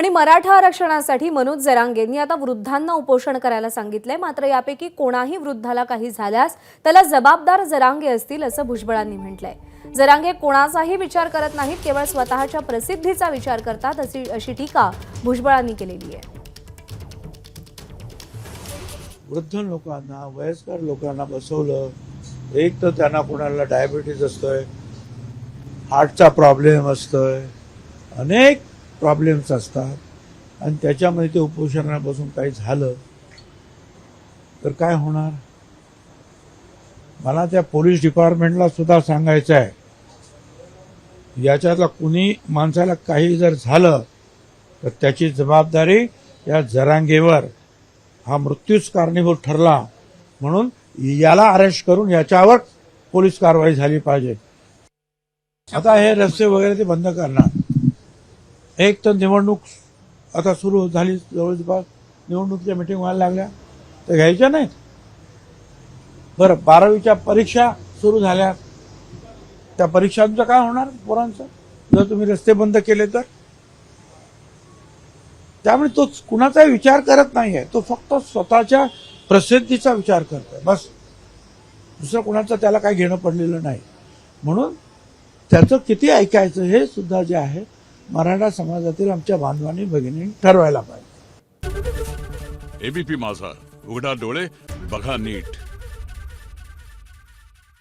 आणि मराठा आरक्षणासाठी मनोज जरांगेंनी आता वृद्धांना उपोषण करायला सांगितलंय. मात्र यापैकी कोणाही वृद्धाला काही झाल्यास त्याला जबाबदार जरांगे असतील असं भुजबळांनी म्हटलंय. जरांगे कोणाचाही विचार करत नाहीत केवळ स्वतःच्या प्रसिद्धीचा विचार करतात अशी अशी टीका भुजबळांनी केलेली आहे. वृद्ध लोकांना वयस्कर लोकांना बसवलं एक तर त्यांना कोणाला डायबिटीज असतोय हार्टचा प्रॉब्लेम असतोय अनेक प्रॉब्लेम्स असतात. आणि त्याच्यामध्ये ते उपोषणापासून काही झालं तर काय होणार? मला त्या पोलीस डिपार्टमेंटला सुद्धा सांगायचं आहे. याच्यातला कुणी माणसाला काही जर झालं तर त्याची जबाबदारी या जरांगेवर. हा मृत्यूच कारणीभूत ठरला म्हणून याला अरेस्ट करून याच्यावर पोलीस कारवाई झाली पाहिजे. आता हे रस्ते वगैरे ते बंद करणार. एक तर निवडणूक आता सुरू झाली जवळपास निवडणुकीच्या मिटिंग व्हायला लागल्या. तर घ्यायच्या नाहीत. बरं बारावीच्या परीक्षा सुरू झाल्या. त्या परीक्षांचं काय होणार पोरांचं? जर तुम्ही रस्ते बंद केले तर? त्यामुळे तो कुणाचाही विचार करत नाही आहे तो फक्त स्वतःच्या प्रसिद्धीचा विचार करतोय. बस. दुसरं कुणाचं त्याला काही घेणं पडलेलं नाही. म्हणून त्याचं किती ऐकायचं हे सुद्धा जे आहे मराठा समाजातील आमच्या बांधवांनी भगिनी ठरवायला पाहिजे. एबीपी माझा. उघडा डोळे बघा नीट.